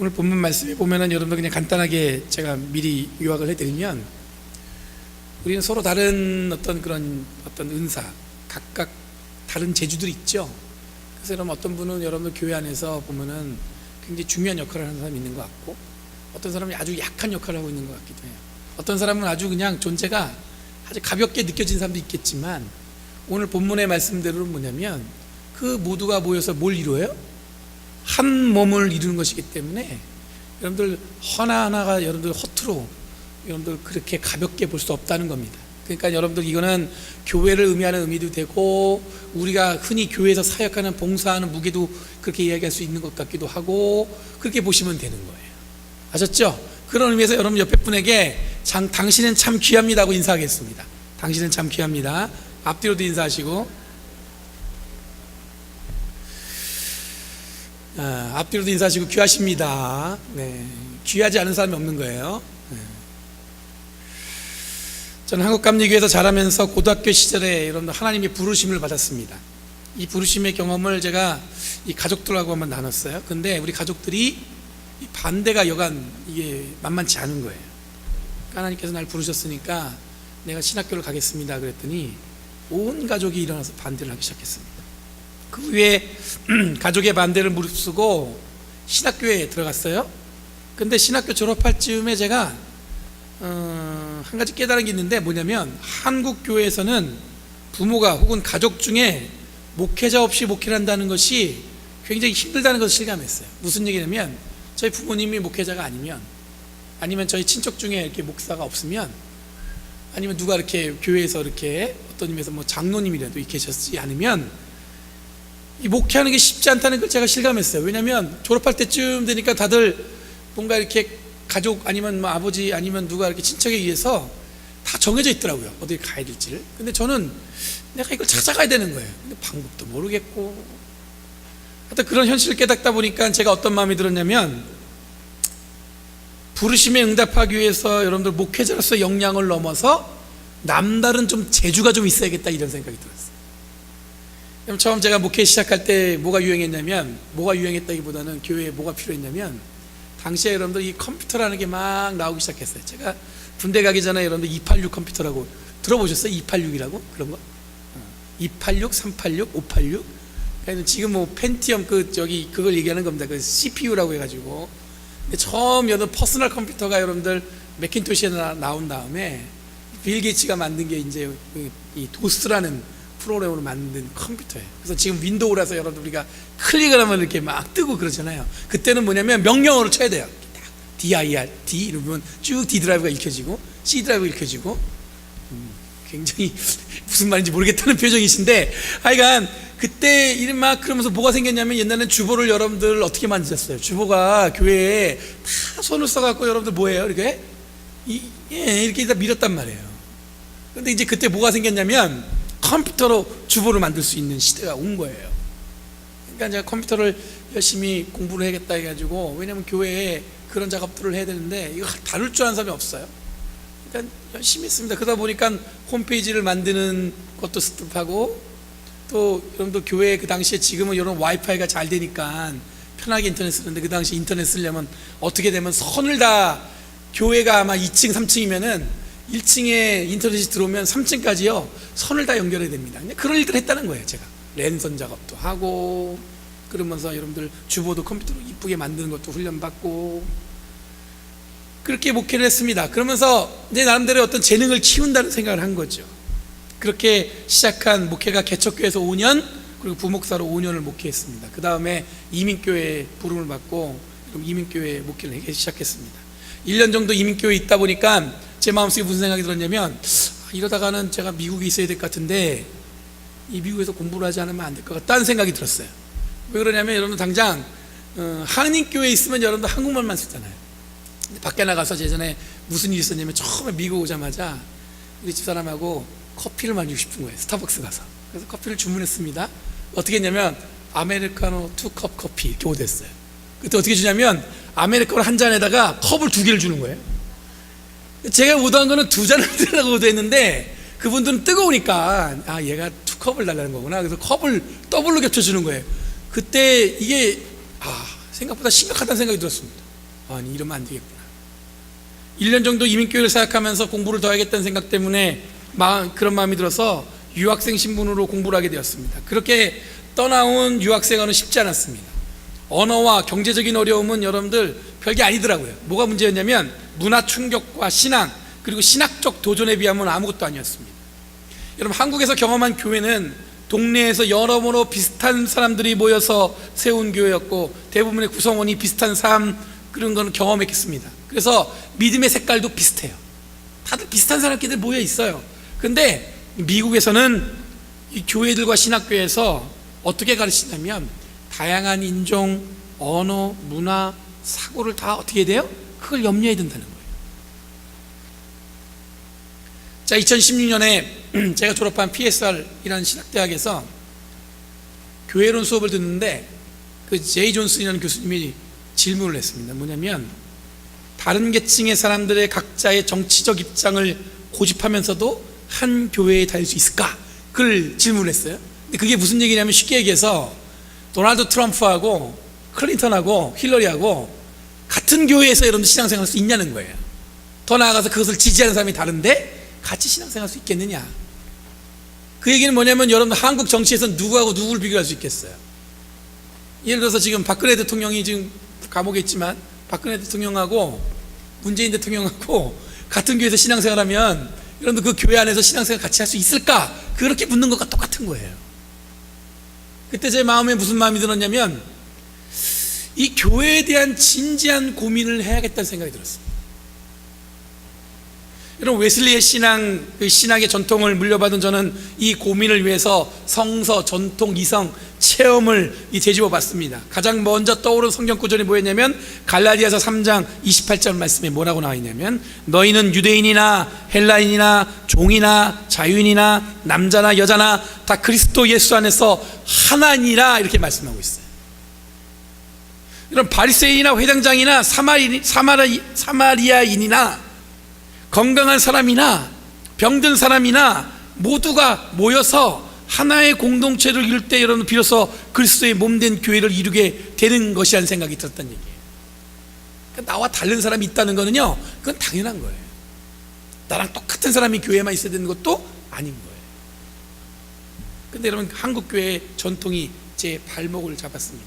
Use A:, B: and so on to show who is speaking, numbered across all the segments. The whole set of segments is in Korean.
A: 오늘 본문 말씀에 보면은 여러분들 그냥 간단하게 제가 미리 요약을 해드리면 우리는 서로 다른 어떤 그런 어떤 은사 각각 다른 재주들이 있죠. 그래서 여러분 어떤 분은 여러분들 교회 안에서 보면은 굉장히 중요한 역할을 하는 사람이 있는 것 같고 어떤 사람이 아주 약한 역할을 하고 있는 것 같기도 해요. 어떤 사람은 아주 그냥 존재가 아주 가볍게 느껴진 사람도 있겠지만 오늘 본문의 말씀대로는 뭐냐면 그 모두가 모여서 뭘 이루어요? 한 몸을 이루는 것이기 때문에 여러분들 하나 하나가 여러분들 허투루 여러분들 그렇게 가볍게 볼 수 없다는 겁니다. 그러니까 여러분들 이거는 교회를 의미하는 의미도 되고 우리가 흔히 교회에서 사역하는 봉사하는 무게도 그렇게 이야기할 수 있는 것 같기도 하고 그렇게 보시면 되는 거예요. 아셨죠? 그런 의미에서 여러분 옆에 분에게 장, 당신은 참 귀합니다고 인사하겠습니다. 당신은 참 귀합니다. 앞뒤로도 인사하시고 아, 앞뒤로도 인사하시고 귀하십니다. 네, 귀하지 않은 사람이 없는 거예요. 네. 저는 한국감리교에서 자라면서 고등학교 시절에 여러분들 하나님의 부르심을 받았습니다. 이 부르심의 경험을 제가 이 가족들하고 한번 나눴어요. 근데 우리 가족들이 이 반대가 여간 이게 만만치 않은 거예요. 하나님께서 날 부르셨으니까 내가 신학교를 가겠습니다. 그랬더니 온 가족이 일어나서 반대를 하기 시작했습니다. 그 후에 가족의 반대를 무릅쓰고 신학교에 들어갔어요. 근데 신학교 졸업할 즈음에 제가 어, 한 가지 깨달은 게 있는데 뭐냐면 한국 교회에서는 부모가 혹은 가족 중에 목회자 없이 목회를 한다는 것이 굉장히 힘들다는 것을 실감했어요. 무슨 얘기냐면 저희 부모님이 목회자가 아니면 아니면 저희 친척 중에 이렇게 목사가 없으면 아니면 누가 이렇게 교회에서 이렇게 어떤 의미에서 뭐 장로님이라도 계셨지 않으면 이 목회하는 게 쉽지 않다는 걸 제가 실감했어요. 왜냐하면 졸업할 때쯤 되니까 다들 뭔가 이렇게 가족 아니면 뭐 아버지 아니면 누가 이렇게 친척에 의해서 다 정해져 있더라고요. 어디 가야 될지를. 근데 저는 내가 이걸 찾아가야 되는 거예요. 근데 방법도 모르겠고. 하여튼 그런 현실을 깨닫다 보니까 제가 어떤 마음이 들었냐면 부르심에 응답하기 위해서 여러분들 목회자로서 역량을 넘어서 남다른 좀 재주가 좀 있어야겠다 이런 생각이 들었어요. 그럼 처음 제가 목회 시작할 때 뭐가 유행했냐면 뭐가 유행했다기보다는 교회에 뭐가 필요했냐면 당시에 여러분들 이 컴퓨터라는 게 막 나오기 시작했어요. 제가 군대 가기 전에 여러분들 286 컴퓨터라고 들어보셨어요? 286이라고 그런 거? 286, 386, 586. 그러니까 지금 뭐 펜티엄 그 저기 그걸 얘기하는 겁니다. 그 CPU라고 해가지고. 근데 처음 여러분 퍼스널 컴퓨터가 여러분들 맥킨토시에 나, 나온 다음에 빌 게이츠가 만든 게 이제 그이 도스라는 프로그램으로 만든 컴퓨터예요. 그래서 지금 윈도우라서 여러분 우리가 클릭을 하면 이렇게 막 뜨고 그러잖아요. 그때는 뭐냐면 명령어로 쳐야 돼요. dir, d 이러면 쭉 D 드라이브가 읽혀지고 C 드라이브가 읽혀지고 음, 굉장히 무슨 말인지 모르겠다는 표정이신데 하여간 그때 이름 막 그러면서 뭐가 생겼냐면 옛날에는 주보를 여러분들 어떻게 만드셨어요? 주보가 교회에 다 손을 써갖고 여러분들 뭐예요? 이렇게 이, 예, 이렇게 다 밀었단 말이에요. 근데 이제 그때 뭐가 생겼냐면 컴퓨터로 주보를 만들 수 있는 시대가 온 거예요. 그러니까 제가 컴퓨터를 열심히 공부를 해야겠다 해가지고 왜냐면 교회에 그런 작업들을 해야 되는데 이거 다룰 줄 아는 사람이 없어요. 그러니까 열심히 했습니다. 그러다 보니까 홈페이지를 만드는 것도 습득하고 또 여러분들 교회 그 당시에 지금은 이런 와이파이가 잘 되니까 편하게 인터넷 쓰는데 그 당시 인터넷 쓰려면 어떻게 되면 선을 다 교회가 아마 2층 3층이면은 1층에 인터넷이 들어오면 3층까지요 선을 다 연결해야 됩니다. 그런 일들 했다는 거예요 제가 랜선 작업도 하고 그러면서 여러분들 주보도 컴퓨터로 이쁘게 만드는 것도 훈련받고 그렇게 목회를 했습니다. 그러면서 내 나름대로 어떤 재능을 키운다는 생각을 한 거죠. 그렇게 시작한 목회가 개척교회에서 5년 그리고 부목사로 5년을 목회했습니다. 그 다음에 이민교회 부름을 받고 이민교회 목회를 시작했습니다. 1년 정도 이민교회에 있다 보니까 제 마음속에 무슨 생각이 들었냐면 아, 이러다가는 제가 미국에 있어야 될 것 같은데 이 미국에서 공부를 하지 않으면 안 될 것 같다는 생각이 들었어요. 왜 그러냐면 여러분 당장 어, 한인교회에 있으면 여러분들 한국말만 쓰잖아요. 밖에 나가서 예전에 무슨 일이 있었냐면 처음에 미국 오자마자 우리 집사람하고 커피를 마시고 싶은 거예요. 스타벅스 가서. 그래서 커피를 주문했습니다. 어떻게 했냐면 아메리카노 투컵 커피 이렇게 오됐어요. 그때 어떻게 주냐면 아메리카노 한 잔에다가 컵을 두 개를 주는 거예요. 제가 오더한 거는 두 잔을 드리라고 오더했는데 그분들은 뜨거우니까 아 얘가 두 컵을 달라는 거구나. 그래서 컵을 더블로 겹쳐주는 거예요. 그때 이게 아 생각보다 심각하다는 생각이 들었습니다. 아니 이러면 안 되겠구나 1년 정도 이민교회를 생각하면서 공부를 더 하겠다는 생각 때문에 마, 그런 마음이 들어서 유학생 신분으로 공부를 하게 되었습니다 그렇게 떠나온 유학생활은 쉽지 않았습니다 언어와 경제적인 어려움은 여러분들 별게 아니더라고요 뭐가 문제였냐면 문화 충격과 신앙 그리고 신학적 도전에 비하면 아무것도 아니었습니다 여러분 한국에서 경험한 교회는 동네에서 여러모로 비슷한 사람들이 모여서 세운 교회였고 대부분의 구성원이 비슷한 삶 그런 거는 경험했겠습니다. 그래서 믿음의 색깔도 비슷해요. 다들 비슷한 사람끼리 모여 있어요. 근데 미국에서는 이 교회들과 신학교에서 어떻게 가르치냐면 다양한 인종, 언어, 문화, 사고를 다 어떻게 해야 돼요? 그걸 염려해야 된다는 거예요. 자, 2016년에 제가 졸업한 PSR이라는 신학대학에서 교회론 수업을 듣는데 그 제이 존슨이라는 교수님이 질문을 했습니다. 뭐냐면 다른 계층의 사람들의 각자의 정치적 입장을 고집하면서도 한 교회에 다닐 수 있을까? 그걸 질문을 했어요. 근데 그게 무슨 얘기냐면 쉽게 얘기해서 도널드 트럼프하고 클린턴하고 힐러리하고 같은 교회에서 여러분들 신앙생활 할수 있냐는 거예요. 더 나아가서 그것을 지지하는 사람이 다른데 같이 신앙생활 할수 있겠느냐? 그 얘기는 뭐냐면 여러분 한국 정치에서 누구하고 누구를 비교할 수 있겠어요? 예를 들어서 지금 박근혜 대통령이 지금 감옥에 있지만 박근혜 대통령하고 문재인 대통령하고 같은 교회에서 신앙생활하면 여러분들 그 교회 안에서 신앙생활 같이 할 수 있을까? 그렇게 묻는 것과 똑같은 거예요. 그때 제 마음에 무슨 마음이 들었냐면 이 교회에 대한 진지한 고민을 해야겠다는 생각이 들었습니다. 여러분 웨슬리의 신앙 그 신학의 전통을 물려받은 저는 이 고민을 위해서 성서 전통 이성 체험을 이 되짚어 봤습니다. 가장 먼저 떠오른 성경 구절이 뭐였냐면 갈라디아서 3장 28절 말씀에 뭐라고 나와 있냐면 너희는 유대인이나 헬라인이나 종이나 자유인이나 남자나 여자나 다 그리스도 예수 안에서 하나니라 이렇게 말씀하고 있어요. 이런 바리새인이나 회당장이나 사마리, 사마리, 사마리아인이나 건강한 사람이나 병든 사람이나 모두가 모여서 하나의 공동체를 이룰 때 여러분 비로소 그리스도의 몸된 교회를 이루게 되는 것이라는 생각이 들었다는 얘기예요. 그러니까 나와 다른 사람이 있다는 거는요, 그건 당연한 거예요. 나랑 똑같은 사람이 교회에만 있어야 되는 것도 아닌 거예요. 근데 여러분 한국 교회의 전통이 제 발목을 잡았습니다.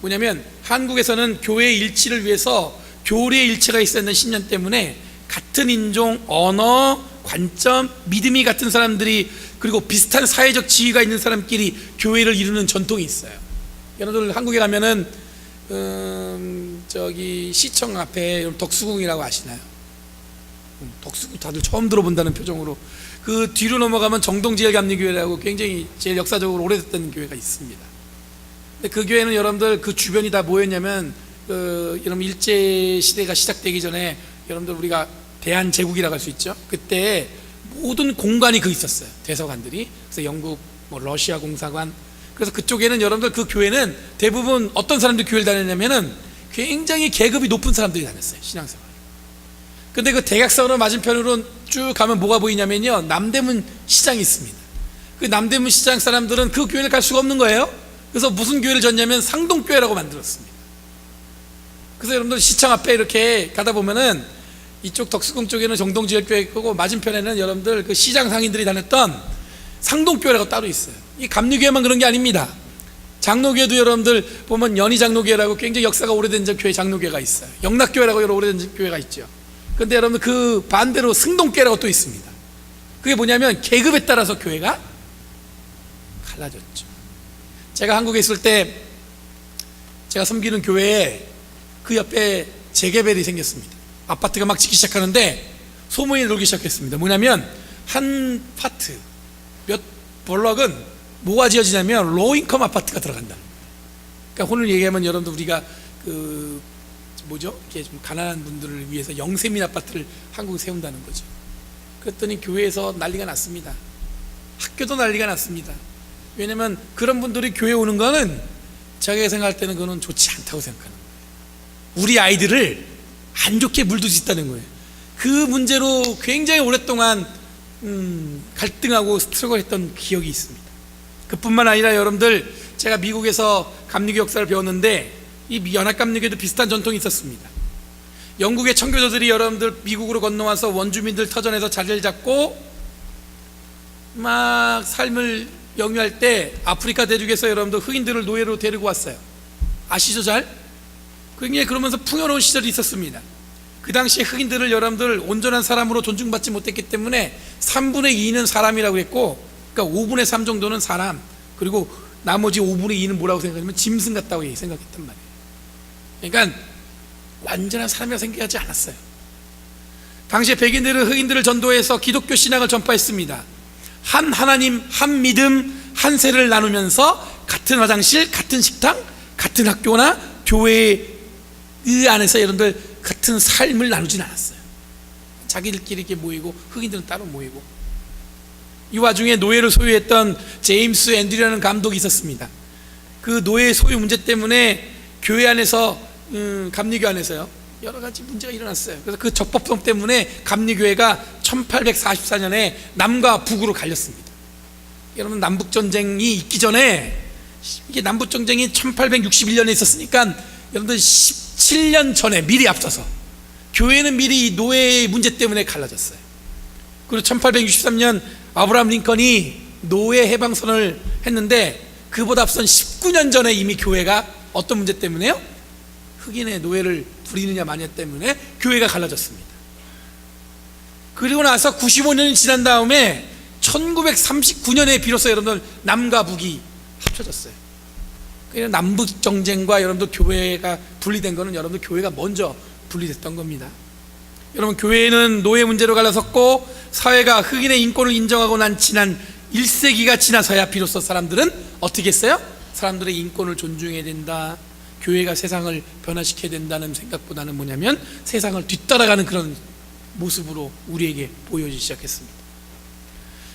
A: 뭐냐면 한국에서는 교회의 일치를 위해서 교리의 일치가 있어야 하는 신념 때문에 같은 인종, 언어, 관점, 믿음이 같은 사람들이 그리고 비슷한 사회적 지위가 있는 사람끼리 교회를 이루는 전통이 있어요. 여러분들 한국에 가면은 음, 저기 시청 앞에 덕수궁이라고 아시나요? 음, 덕수궁 다들 처음 들어본다는 표정으로 그 뒤로 넘어가면 정동지엘 감리교회라고 굉장히 제일 역사적으로 오래됐던 교회가 있습니다. 근데 그 교회는 여러분들 그 주변이 다 뭐였냐면 그 여러분 일제 시대가 시작되기 전에 여러분들 우리가 대한 제국이라고 할 수 있죠. 그때 모든 공간이 그 있었어요. 대서관들이. 그래서 영국, 뭐 러시아 공사관. 그래서 그쪽에는 여러분들 그 교회는 대부분 어떤 사람들이 교회를 다녔냐면은 굉장히 계급이 높은 사람들이 다녔어요. 신앙생활. 근데 그 대각선으로 맞은편으로 쭉 가면 뭐가 보이냐면요. 남대문 시장이 있습니다. 그 남대문 시장 사람들은 그 교회를 갈 수가 없는 거예요. 그래서 무슨 교회를 졌냐면 상동교회라고 만들었습니다. 그래서 여러분들 시청 앞에 이렇게 가다 보면은 이쪽 덕수궁 쪽에는 정동지역교회 있고 맞은편에는 여러분들 그 시장 상인들이 다녔던 상동교회라고 따로 있어요. 이 감리교회만 그런 게 아닙니다. 장로교회도 여러분들 보면 연희 장로교회라고 굉장히 역사가 오래된 교회 장로교회가 있어요. 영락교회라고 여러 오래된 교회가 있죠. 근데 여러분들 그 반대로 승동교회라고 또 있습니다. 그게 뭐냐면 계급에 따라서 교회가 갈라졌죠. 제가 한국에 있을 때 제가 섬기는 교회에 그 옆에 재개발이 생겼습니다. 아파트가 막 짓기 시작하는데 소문이 돌기 시작했습니다. 뭐냐면 한 파트 몇 블럭은 뭐가 지어지냐면 로인컴 아파트가 들어간다. 그러니까 오늘 얘기하면 여러분들 우리가 그 뭐죠? 이렇게 좀 가난한 분들을 위해서 영세민 아파트를 한국에 세운다는 거죠. 그랬더니 교회에서 난리가 났습니다. 학교도 난리가 났습니다. 왜냐면 그런 분들이 교회 오는 거는 자기가 생각할 때는 그거는 좋지 않다고 생각하는 거예요. 우리 아이들을 안 좋게 물들 수 있다는 거예요. 그 문제로 굉장히 오랫동안 음, 갈등하고 스트럭을했던 기억이 있습니다. 그뿐만 아니라 여러분들 제가 미국에서 감리교 역사를 배웠는데 이 연합감리교도 비슷한 전통이 있었습니다. 영국의 청교도들이 여러분들 미국으로 건너와서 원주민들 터전에서 자리를 잡고 막 삶을 영위할 때 아프리카 대륙에서 여러분들 흑인들을 노예로 데리고 왔어요. 아시죠 잘? 굉장히 그러면서 풍요로운 시절이 있었습니다. 그 당시에 흑인들을 여러분들 온전한 사람으로 존중받지 못했기 때문에 3분의 2는 사람이라고 했고 그러니까 5분의 3 정도는 사람 그리고 나머지 5분의 2는 뭐라고 생각하냐면 짐승 같다고 생각했단 말이에요. 그러니까 완전한 사람이라고 생각하지 않았어요. 당시에 백인들은 흑인들을 전도해서 기독교 신앙을 전파했습니다. 한 하나님, 한 믿음, 한 세를 나누면서 같은 화장실, 같은 식당, 같은 학교나 교회 의 안에서 여러분들 같은 삶을 나누진 않았어요. 자기들끼리 이렇게 모이고 흑인들은 따로 모이고 이 와중에 노예를 소유했던 제임스 앤드류라는 감독이 있었습니다. 그 노예 소유 문제 때문에 교회 안에서 음, 감리교 안에서요 여러 가지 문제가 일어났어요. 그래서 그 적법성 때문에 감리교회가 1844년에 남과 북으로 갈렸습니다. 여러분 남북 전쟁이 있기 전에 이게 남북 전쟁이 1861년에 있었으니까 여러분들 17년 전에 미리 앞서서 교회는 미리 이 노예 문제 때문에 갈라졌어요. 그리고 1863년 아브라함 링컨이 노예 해방선을 했는데 그보다 앞선 19년 전에 이미 교회가 어떤 문제 때문에요? 흑인의 노예를 부리느냐 마냐 때문에 교회가 갈라졌습니다. 그리고 나서 95년이 지난 다음에 1939년에 비로소 여러분들 남과 북이 합쳐졌어요. 그래서 남북 정쟁과 여러분들 교회가 분리된 거는 여러분들 교회가 먼저 분리됐던 겁니다. 여러분 교회는 노예 문제로 갈라섰고 사회가 흑인의 인권을 인정하고 난 지난 1세기가 지나서야 비로소 사람들은 어떻게 했어요? 사람들의 인권을 존중해야 된다. 교회가 세상을 변화시켜야 된다는 생각보다는 뭐냐면 세상을 뒤따라가는 그런 모습으로 우리에게 보여지기 시작했습니다.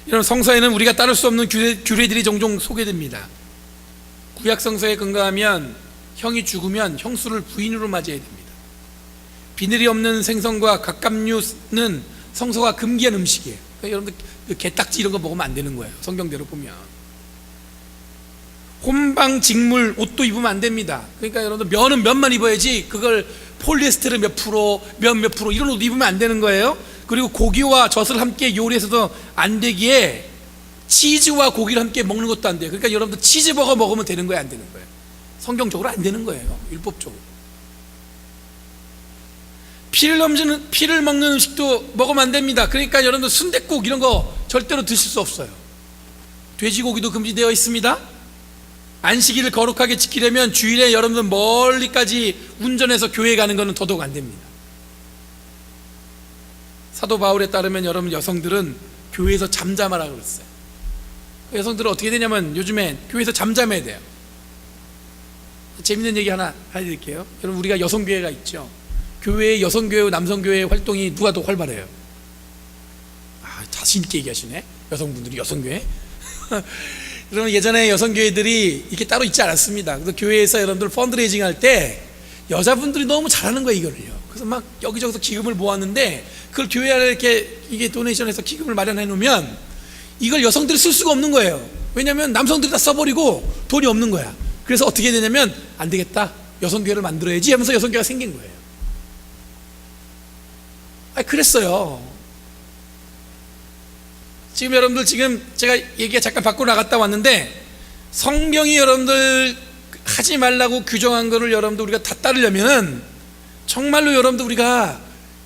A: 여러분 성서에는 우리가 따를 수 없는 규례, 규례들이 종종 소개됩니다. 구약 성서에 근거하면 형이 죽으면 형수를 부인으로 맞이해야 됩니다. 비늘이 없는 생선과 갑각류는 성서가 금기한 음식이에요. 그러니까 여러분들 그 게딱지 이런 거 먹으면 안 되는 거예요. 성경대로 보면. 혼방 직물 옷도 입으면 안 됩니다. 그러니까 여러분들 면은 면만 입어야지 그걸 폴리에스테르 몇 프로, 면 몇 프로 이런 옷 입으면 안 되는 거예요. 그리고 고기와 젖을 함께 요리해서도 안 되기에 치즈와 고기를 함께 먹는 것도 안 돼요. 그러니까 여러분들 치즈버거 먹으면 되는 거예요, 안 되는 거예요? 성경적으로 안 되는 거예요, 율법적으로. 피를 넘는 피를 먹는 음식도 먹으면 안 됩니다. 그러니까 여러분들 순댓국 이런 거 절대로 드실 수 없어요. 돼지고기도 금지되어 있습니다. 안식일을 거룩하게 지키려면 주일에 여러분들 멀리까지 운전해서 교회 가는 것은 더더욱 안 됩니다. 사도 바울에 따르면 여러분 여성들은 교회에서 잠잠하라 그랬어요. 여성들은 어떻게 되냐면 요즘에 교회에서 잠잠해야 돼요. 재밌는 얘기 하나 해드릴게요. 여러분 우리가 여성교회가 있죠. 교회의 여성교회, 남성교회 활동이 누가 더 활발해요? 아, 자신 있게 얘기하시네. 여성분들이 여성교회. 여러분 예전에 여성 교회들이 이렇게 따로 있지 않았습니다. 그래서 교회에서 여러분들 펀드레이징 할 때 여자분들이 너무 잘하는 거예요 이거를요. 그래서 막 여기저기서 기금을 모았는데 그걸 교회 안에 이렇게 이게 도네이션해서 기금을 마련해 놓으면 이걸 여성들이 쓸 수가 없는 거예요. 왜냐하면 남성들이 다 써버리고 돈이 없는 거야. 그래서 어떻게 되냐면 안 되겠다. 여성교회를 만들어야지 하면서 여성교회가 생긴 거예요. 아, 그랬어요. 지금 여러분들 지금 제가 얘기가 잠깐 밖으로 나갔다 왔는데 성경이 여러분들 하지 말라고 규정한 거를 여러분들 우리가 다 따르려면은 정말로 여러분들 우리가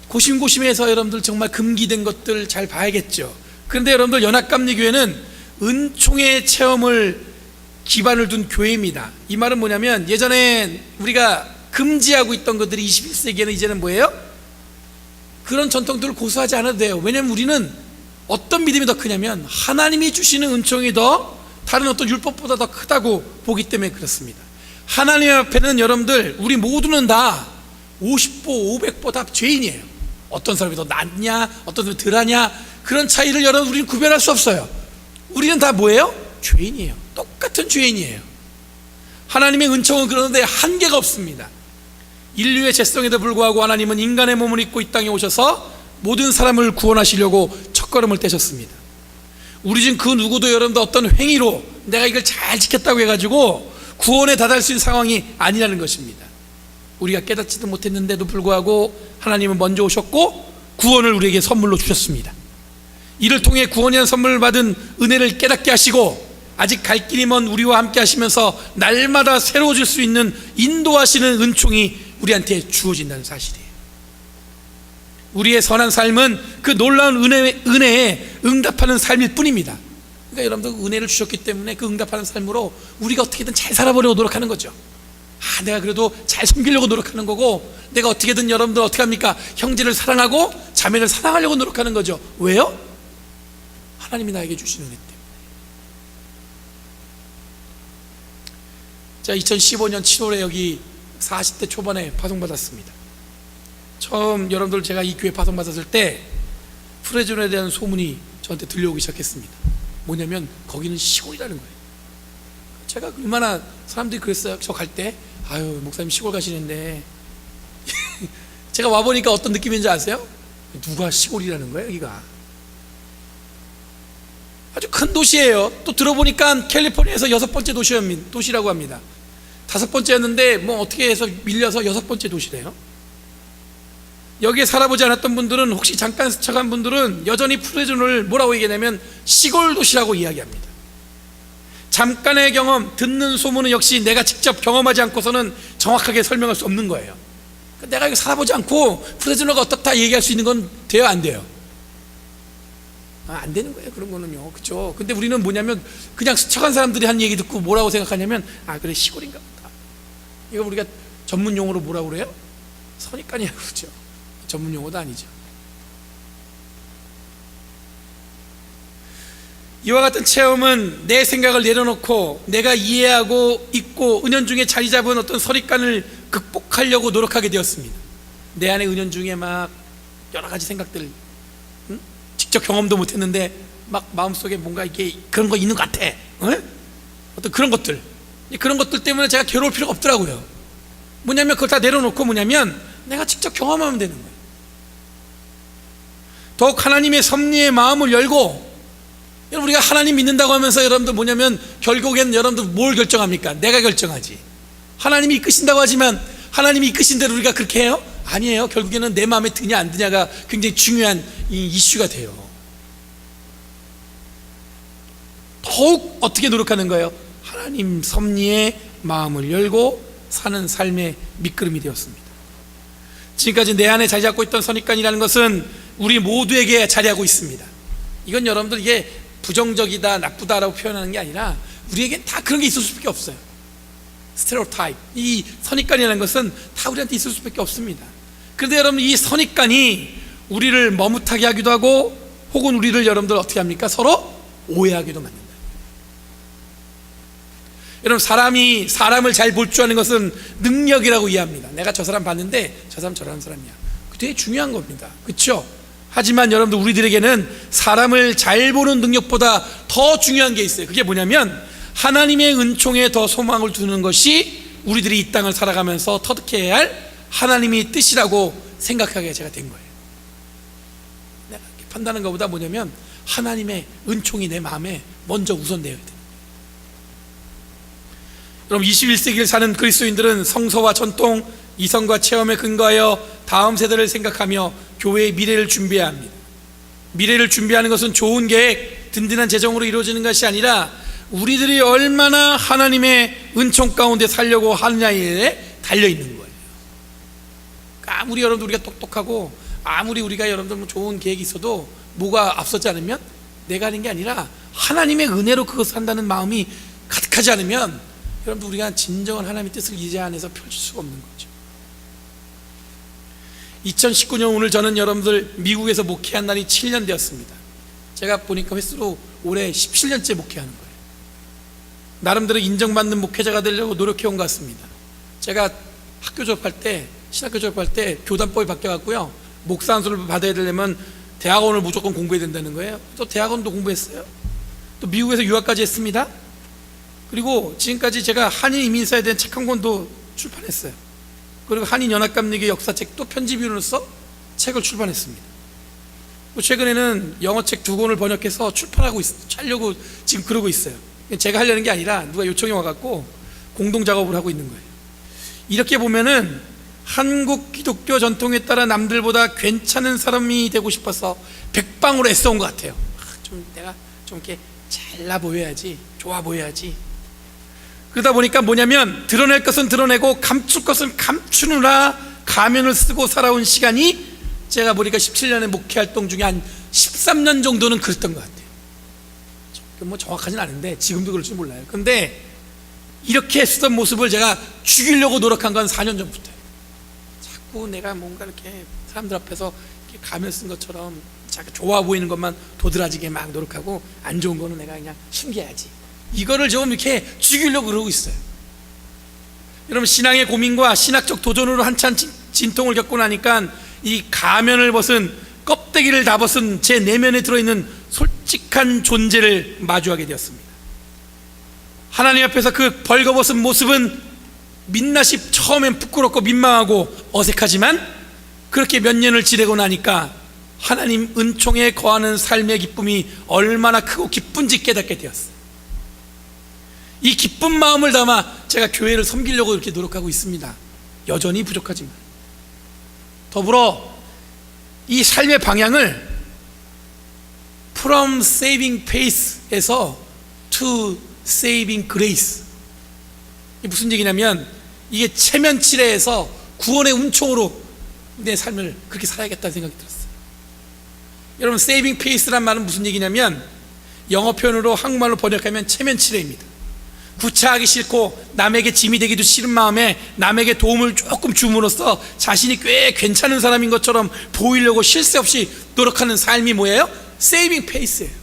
A: 고심고심해서 여러분들 정말 금기된 것들 잘 봐야겠죠. 그런데 여러분들 연합감리교회는 은총의 체험을 기반을 둔 교회입니다. 이 말은 뭐냐면 예전에 우리가 금지하고 있던 것들이 21세기에는 이제는 뭐예요? 그런 전통들을 고수하지 않아도 돼요. 왜냐하면 우리는 어떤 믿음이 더 크냐면 하나님이 주시는 은총이 더 다른 어떤 율법보다 더 크다고 보기 때문에 그렇습니다. 하나님 앞에는 여러분들 우리 모두는 다 50보 500보 다 죄인이에요. 어떤 사람이 더 낫냐, 어떤 사람이 덜하냐 그런 차이를 여러분 우리는 구별할 수 없어요. 우리는 다 뭐예요? 죄인이에요. 똑같은 죄인이에요. 하나님의 은총은 그러는데 한계가 없습니다. 인류의 죄성에도 불구하고 하나님은 인간의 몸을 입고 이 땅에 오셔서 모든 사람을 구원하시려고 첫걸음을 떼셨습니다. 우리 중 그 누구도 여러분들 어떤 행위로 내가 이걸 잘 지켰다고 해가지고 구원에 다다를 수 있는 상황이 아니라는 것입니다. 우리가 깨닫지도 못했는데도 불구하고 하나님은 먼저 오셨고 구원을 우리에게 선물로 주셨습니다. 이를 통해 구원이라는 선물을 받은 은혜를 깨닫게 하시고 아직 갈 길이 먼 우리와 함께 하시면서 날마다 새로워질 수 있는 인도하시는 은총이 우리한테 주어진다는 사실이에요. 우리의 선한 삶은 그 놀라운 은혜, 은혜에 응답하는 삶일 뿐입니다. 그러니까 여러분들 은혜를 주셨기 때문에 그 응답하는 삶으로 우리가 어떻게든 잘 살아보려고 노력하는 거죠. 아, 내가 그래도 잘 섬기려고 노력하는 거고, 내가 어떻게든 여러분들 어떻게 합니까? 형제를 사랑하고 자매를 사랑하려고 노력하는 거죠. 왜요? 하나님이 나에게 주신 은혜 때문에. 자, 2015년 7월에 여기 40대 초반에 파송받았습니다. 처음 여러분들 제가 이 교회 파송받았을 때 프레존에 대한 소문이 저한테 들려오기 시작했습니다. 뭐냐면 거기는 시골이라는 거예요. 제가 얼마나 사람들이 그랬어요. 저 갈 때 아유 목사님 시골 가시는데 제가 와 보니까 어떤 느낌인지 아세요? 누가 시골이라는 거예요, 여기가? 아주 큰 도시예요. 또 들어보니까 캘리포니아에서 여섯 번째. 도시라고 합니다. 다섯 번째였는데 뭐 어떻게 해서 밀려서 여섯 번째 도시래요. 여기에 살아보지 않았던 분들은 혹시 잠깐 스쳐간 분들은 여전히 프레존을 뭐라고 얘기하냐면 시골 도시라고 이야기합니다. 잠깐의 경험, 듣는 소문은 역시 내가 직접 경험하지 않고서는 정확하게 설명할 수 없는 거예요. 그러니까 내가 여기 살아보지 않고 프레존어가 어떻다 얘기할 수 있는 건 돼요, 안 돼요? 아, 안 되는 거예요, 그런 거는요. 그죠? 근데 우리는 뭐냐면 그냥 스쳐간 사람들이 한 얘기 듣고 뭐라고 생각하냐면 아, 그래, 시골인가 보다. 이거 우리가 전문 용어로 뭐라고 그래요? 선입관이라고 그러죠. 전문 용어도 아니죠. 이와 같은 체험은 내 생각을 내려놓고 내가 이해하고 있고 은연중에 자리 잡은 어떤 선입관을 극복하려고 노력하게 되었습니다. 내 안에 은연중에 막 여러 가지 생각들, 응? 직접 경험도 못했는데 막 마음속에 뭔가 이게 그런 거 있는 것 같아. 응? 어떤 그런 것들, 그런 것들 때문에 제가 괴로울 필요가 없더라고요. 뭐냐면 그걸 다 내려놓고 뭐냐면 내가 직접 경험하면 되는 거예요. 더욱 하나님의 섭리의 마음을 열고 여러분 우리가 하나님 믿는다고 하면서 여러분들 뭐냐면 결국엔 여러분들 뭘 결정합니까? 내가 결정하지. 하나님이 이끄신다고 하지만 하나님이 이끄신 대로 우리가 그렇게 해요? 아니에요. 결국에는 내 마음에 드냐 안 드냐가 굉장히 중요한 이 이슈가 돼요. 더욱 어떻게 노력하는 거예요? 하나님 섭리의 마음을 열고 사는 삶의 밑그림이 되었습니다. 지금까지 내 안에 자리 잡고 있던 선입관이라는 것은 우리 모두에게 자리하고 있습니다. 이건 여러분들 이게 부정적이다, 나쁘다라고 표현하는 게 아니라 우리에겐 다 그런 게 있을 수밖에 없어요. 스테레오타입, 이 선입관이라는 것은 다 우리한테 있을 수밖에 없습니다. 그런데 여러분 이 선입관이 우리를 머뭇하게 하기도 하고 혹은 우리를 여러분들 어떻게 합니까? 서로 오해하기도 만든다. 여러분 사람이 사람을 잘 볼 줄 아는 것은 능력이라고 이해합니다. 내가 저 사람 봤는데 저 사람 저런 사람이야. 그 되게 중요한 겁니다. 그렇죠? 하지만 여러분들 우리들에게는 사람을 잘 보는 능력보다 더 중요한 게 있어요. 그게 뭐냐면 하나님의 은총에 더 소망을 두는 것이 우리들이 이 땅을 살아가면서 터득해야 할 하나님의 뜻이라고 생각하게 제가 된 거예요. 내가 이렇게 판단하는 것보다 뭐냐면 하나님의 은총이 내 마음에 먼저 우선되어야 돼. 여러분 21세기를 사는 그리스도인들은 성서와 전통, 이성과 체험에 근거하여 다음 세대를 생각하며 교회의 미래를 준비해야 합니다. 미래를 준비하는 것은 좋은 계획, 든든한 재정으로 이루어지는 것이 아니라 우리들이 얼마나 하나님의 은총 가운데 살려고 하느냐에 달려 있는 거예요. 아무리 여러분들 우리가 똑똑하고 아무리 우리가 여러분들 뭐 좋은 계획이 있어도 뭐가 앞서지 않으면 내가 하는 게 아니라 하나님의 은혜로 그것을 한다는 마음이 가득하지 않으면 여러분들 우리가 진정한 하나님의 뜻을 이제 안에서 펼칠 수가 없는 거죠. 2019년 오늘 저는 여러분들 미국에서 목회한 날이 7년 되었습니다. 제가 보니까 횟수로 올해 17년째 목회하는 거예요. 나름대로 인정받는 목회자가 되려고 노력해 온 것 같습니다. 제가 학교 졸업할 때, 신학교 졸업할 때 교단법이 바뀌어갖고요. 목사 안수를 받아야 되려면 대학원을 무조건 공부해야 된다는 거예요. 또 대학원도 공부했어요. 또 미국에서 유학까지 했습니다. 그리고 지금까지 제가 한인 이민사에 대한 책 한 권도 출판했어요. 그리고 한인 연합감리교 역사책 또 편집인으로서 책을 출판했습니다. 또 최근에는 영어책 두 권을 번역해서 출판하고 있, 하려고 지금 그러고 있어요. 제가 하려는 게 아니라 누가 요청이 와갖고 공동 작업을 하고 있는 거예요. 이렇게 보면은 한국 기독교 전통에 따라 남들보다 괜찮은 사람이 되고 싶어서 백방으로 애써온 것 같아요. 아, 좀 내가 좀 이렇게 잘나 보여야지, 좋아 보여야지. 그러다 보니까 뭐냐면 드러낼 것은 드러내고 감출 것은 감추느라 가면을 쓰고 살아온 시간이 제가 보니까 17년의 목회 활동 중에 한 13년 정도는 그랬던 것 같아요. 뭐 정확하진 않은데 지금도 그럴지 몰라요. 근데 이렇게 쓰던 모습을 제가 죽이려고 노력한 건 4년 전부터예요. 자꾸 내가 뭔가 이렇게 사람들 앞에서 이렇게 가면 쓴 것처럼 자꾸 좋아 보이는 것만 도드라지게 막 노력하고 안 좋은 거는 내가 그냥 숨겨야지. 이거를 좀 이렇게 죽이려고 그러고 있어요. 여러분 신앙의 고민과 신학적 도전으로 한참 진- 진통을 겪고 나니까 이 가면을 벗은 껍데기를 다 벗은 제 내면에 들어있는 솔직한 존재를 마주하게 되었습니다. 하나님 앞에서 그 벌거벗은 모습은 민낯이 처음엔 부끄럽고 민망하고 어색하지만 그렇게 몇 년을 지내고 나니까 하나님 은총에 거하는 삶의 기쁨이 얼마나 크고 기쁜지 깨닫게 되었어요. 이 기쁜 마음을 담아 제가 교회를 섬기려고 이렇게 노력하고 있습니다. 여전히 부족하지만 더불어 이 삶의 방향을 from saving pace에서 to saving grace 이게 무슨 얘기냐면 이게 체면 치레에서 구원의 운총으로 내 삶을 그렇게 살아야겠다는 생각이 들었어요. 여러분 saving pace란 말은 무슨 얘기냐면 영어 표현으로 한국말로 번역하면 체면 치레입니다. 구차하기 싫고 남에게 짐이 되기도 싫은 마음에 남에게 도움을 조금 줌으로써 자신이 꽤 괜찮은 사람인 것처럼 보이려고 쉴 새 없이 노력하는 삶이 뭐예요? 세이빙 페이스예요.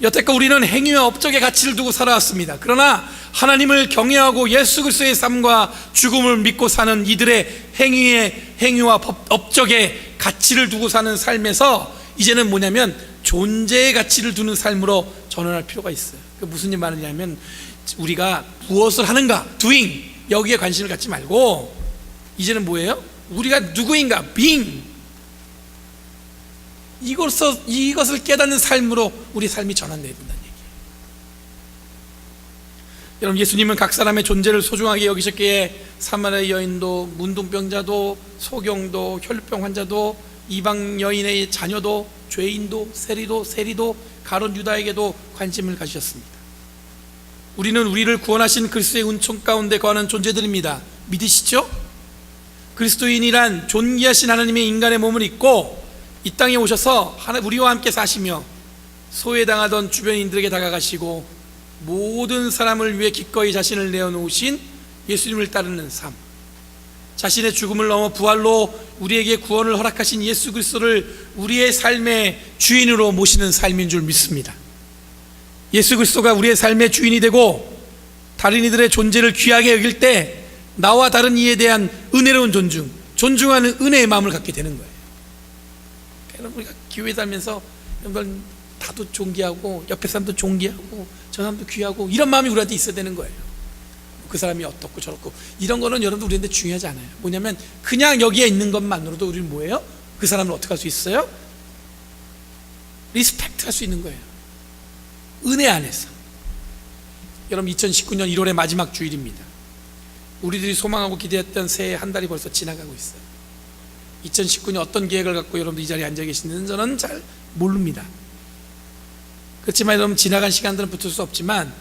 A: 여태껏 우리는 행위와 업적의 가치를 두고 살아왔습니다. 그러나 하나님을 경외하고 예수 그리스도의 삶과 죽음을 믿고 사는 이들의 행위의 행위와 법- 업적의 가치를 두고 사는 삶에서 이제는 뭐냐면 존재의 가치를 두는 삶으로 전환할 필요가 있어요. 그 무슨 일 말이냐면 우리가 무엇을 하는가, doing 여기에 관심을 갖지 말고 이제는 뭐예요? 우리가 누구인가, being 이것을, 이것을 깨닫는 삶으로 우리 삶이 전환돼야 된다는 얘기예요. 여러분 예수님은 각 사람의 존재를 소중하게 여기셨기에 사마리아 여인도 문둥병자도 소경도 혈병 환자도 이방 여인의 자녀도 죄인도 세리도 세리도 가론 유다에게도 관심을 가지셨습니다. 우리는 우리를 구원하신 그리스도의 은총 가운데 거하는 존재들입니다. 믿으시죠? 그리스도인이란 존귀하신 하나님의 인간의 몸을 입고 이 땅에 오셔서 우리와 함께 사시며 소외당하던 주변인들에게 다가가시고 모든 사람을 위해 기꺼이 자신을 내어놓으신 예수님을 따르는 삶. 자신의 죽음을 넘어 부활로 우리에게 구원을 허락하신 예수 그리스도를 우리의 삶의 주인으로 모시는 삶인 줄 믿습니다. 예수 그리스도가 우리의 삶의 주인이 되고 다른 이들의 존재를 귀하게 여길 때 나와 다른 이에 대한 은혜로운 존중, 존중하는 은혜의 마음을 갖게 되는 거예요. 그러니까 우리가 교회 살면서 여러분 다도 존귀하고 옆에 사람도 존귀하고 저 사람도 귀하고 이런 마음이 우리한테 있어야 되는 거예요. 그 사람이 어떻고 저렇고 이런 거는 여러분들 우리한테 중요하지 않아요. 뭐냐면 그냥 여기에 있는 것만으로도 우리는 뭐예요? 그 사람을 어떻게 할 수 있어요? 리스펙트 할 수 있는 거예요. 은혜 안에서. 여러분 2019년 1월의 마지막 주일입니다. 우리들이 소망하고 기대했던 새해 한 달이 벌써 지나가고 있어요. 2019년 어떤 계획을 갖고 여러분들 이 자리에 앉아 계시는지 저는 잘 모릅니다. 그렇지만 여러분 지나간 시간들은 붙을 수 없지만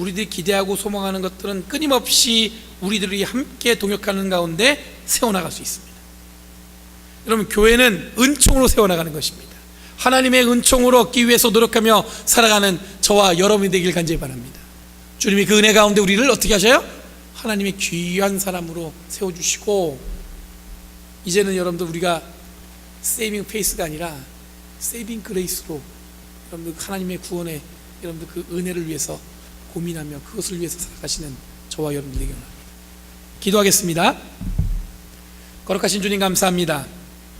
A: 우리들이 기대하고 소망하는 것들은 끊임없이 우리들이 함께 동역하는 가운데 세워나갈 수 있습니다. 여러분 교회는 은총으로 세워나가는 것입니다. 하나님의 은총으로 얻기 위해서 노력하며 살아가는 저와 여러분이 되길 간절히 바랍니다. 주님이 그 은혜 가운데 우리를 어떻게 하셔요? 하나님의 귀한 사람으로 세워주시고 이제는 여러분들 우리가 세이빙 페이스가 아니라 세이빙 그레이스로 여러분들 하나님의 구원에 여러분들 그 은혜를 위해서 고민하며 그것을 위해서 살아가시는 저와 여러분들 되기 원합니다. 기도하겠습니다. 거룩하신 주님 감사합니다.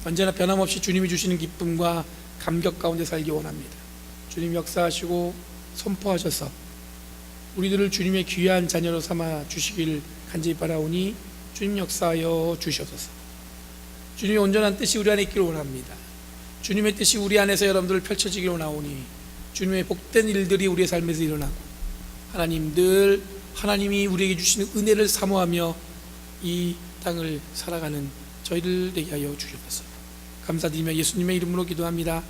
A: 언제나 변함없이 주님이 주시는 기쁨과 감격 가운데 살기 원합니다. 주님 역사하시고 선포하셔서 우리들을 주님의 귀한 자녀로 삼아 주시길 간절히 바라오니 주님 역사하여 주시옵소서. 주님의 온전한 뜻이 우리 안에 있기를 원합니다. 주님의 뜻이 우리 안에서 여러분들 펼쳐지기를 원하오니 주님의 복된 일들이 우리의 삶에서 일어나고 하나님들 하나님이 우리에게 주시는 은혜를 사모하며 이 땅을 살아가는 저희들 되게 하여 주시옵소서. 감사드리며 예수님의 이름으로 기도합니다.